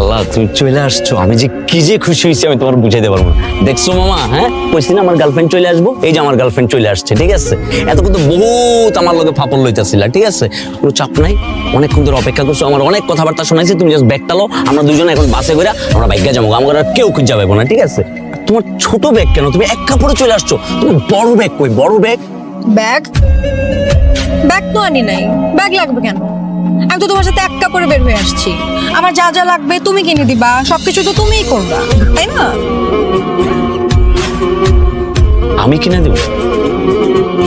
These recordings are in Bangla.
আল্লাহ, তুমি চলে আসছো। আমি যে কি যে খুশি হয়েছি, আমি তোমার বুঝাইতে পারব না। দেখছ মামা হ্যাঁ? কইছি আমার গার্লফ্রেন্ড চলে আসব। এই যে আমার গার্লফ্রেন্ড চলে আসছে, ঠিক আছে? এত কিন্তু বহুত আমার লগে ফাপড় লইতেছিল, ঠিক আছে? কোনো চাপ নাই। অনেকক্ষণ ধরে অপেক্ষা করছ, আমার অনেক কথাবার্তা শোনাইছে, তুমি জাস্ট ব্যাগটা লো আমরা দুজনে এখন বাসে করে আমরা বাইকে যাব। আমার আর কেউ খুঁজে যাবে না, ঠিক আছে? তোমার ছোট ব্যাগ কেন? তুমি এক কাপড়ে চলে আসছো। তুমি বড় ব্যাগ কই? বড় ব্যাগ ব্যাগ ব্যাগ তো আনি নাই। ব্যাগ লাগবে কেন? আমি তো তোমার সাথে এক কাপড়ে বের হয়ে আসছি। আমার যা যা লাগবে তুমি কিনে দিবা সবকিছু তো তুমিই করবা তাই না? আমি কিনে দেবো?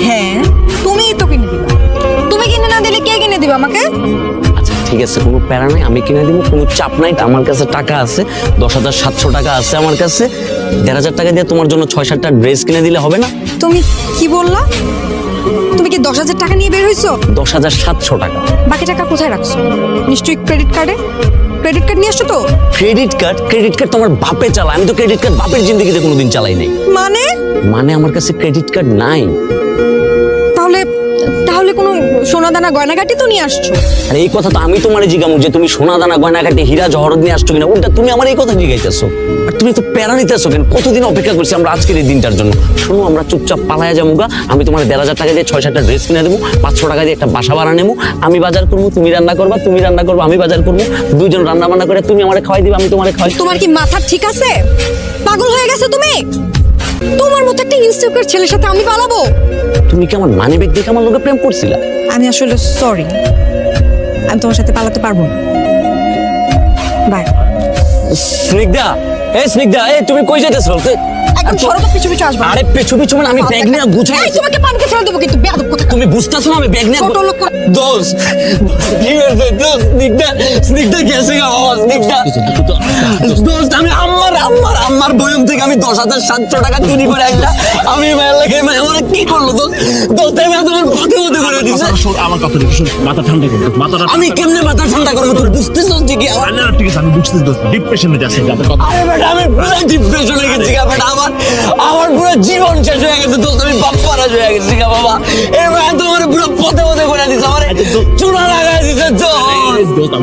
হ্যাঁ তুমিই তো কিনে দিবা। তুমি কিনে না দিলে কে কিনে দিবা আমাকে? আচ্ছা ঠিক আছে কোনো প্যারা নাই আমি কিনে দিব কোনো চাপ নাই আমার কাছে টাকা আছে দশ হাজার সাতশো টাকা আছে আমার কাছে। দেড় হাজার টাকা দিয়ে তোমার জন্য ছয় সাতটা ড্রেস কিনে দিলে হবে না? তুমি কি বললা? তুমি কি দশ হাজার টাকা নিয়ে বের হয়েছো? দশ হাজার সাতশো টাকা। বাকি টাকা কোথায় রাখছো? নিশ্চয়ই ক্রেডিট কার্ডে ক্রেডিট কার্ড নিয়ে আসছো তো? ক্রেডিট কার্ড ক্রেডিট কার্ড তোমার বাপে চালায়। আমি তো ক্রেডিট কার্ড বাপের জিন্দগিতে কোনোদিন চালাই নাই। মানে? মানে আমার কাছে ক্রেডিট কার্ড নাই। তাহলে কোনো সোনা দানা গয়নাগাটি তো নিয়ে আসছো? আর এই কথা তো আমি তোমার জিগামু যে তুমি সোনা দানা গয়না কাটে হীরা জহরত নিয়ে আসছো কিনা? উল্টা তুমি আমার এই কথা জিগাইতেছো। আর তুমি তো প্যারা নিতেছো কেন? কতদিন অপেক্ষা করছি আমরা আজকের এই দিনটার জন্য? শোনো আমরা চুপচাপ পালায়া যাব গা আমি তোমার দেড় হাজার টাকা দিয়ে ছয় সাতটা ড্রেস কিনে দেবো পাঁচশো টাকা দিয়ে একটা বাসা ভাড়া নেব। আমি বাজার করব তুমি রান্না করবা তুমি রান্না করব আমি বাজার করব। দুজন রান্না বান্না করে তুমি আমার খাওয়াই দিবে আমি তোমার খাওয়াই তোমার কি মাথা ঠিক আছে? পাগল হয়ে গেছে তুমি? তোমার মতো একটা ইনস্টিটিউটের ছেলের সাথে আমি পালাবো। তুমি কি আমার মানি ব্যাগ দেখে আমার লোকে প্রেম করছিলা? আমি আসলে সরি আমি তোমার সাথে পালাতে পারব না। বাই স্নিগ্ধা এই স্নিগ্ধা এই তুমি কই যেতেছো একদম সরো তো পিছু পিছু আসবে। আরে পেছু পিছু মানে আমি ব্যাগ নিয়ে গুছাই এই তোমাকে পানিতে ফেলে দেবো কিন্তু? বেয়াদব কোথায় তুমি বুঝতেছো না আমি ব্যাগ নিয়ে ছোট লোক করে- দোষ কি হয়েছে? দোষ স্নিগ্ধা স্নিগ্ধা গেছে গা? বাবা স্নিগ্ধা। দোস্ত আমি আমার আমার আমার বয়ম থেকে আমি দশ হাজার সাতশো টাকা চুরি করে একটা আমি মায়ের লাগে আমার কি করল? দোস্ত দোস্ত আমি তোমার পথে পথে করে শোন, আমার কথা শোন মাথা ঠান্ডা করো মাথাটা আমি কেমনে মাথা ঠান্ডা করব তোর বুঝতেছিস যে কি? আমার না, ঠিক আছে আমি বুঝতেছি দোস্ত ডিপ্রেশনে যাচ্ছে আরে বেটা আমি পুরো ডিপ্রেশন হয়ে গেছি বেটা আমার আমার পুরো জীবন শেষ হয়ে গেছে দোস্ত আমি বাপ্পারা হয়ে গেছি বাবা। মায়া তোমার পুরো পথে পথে করে দিছে আমার চূড়া লাগাই তো দোস্ত।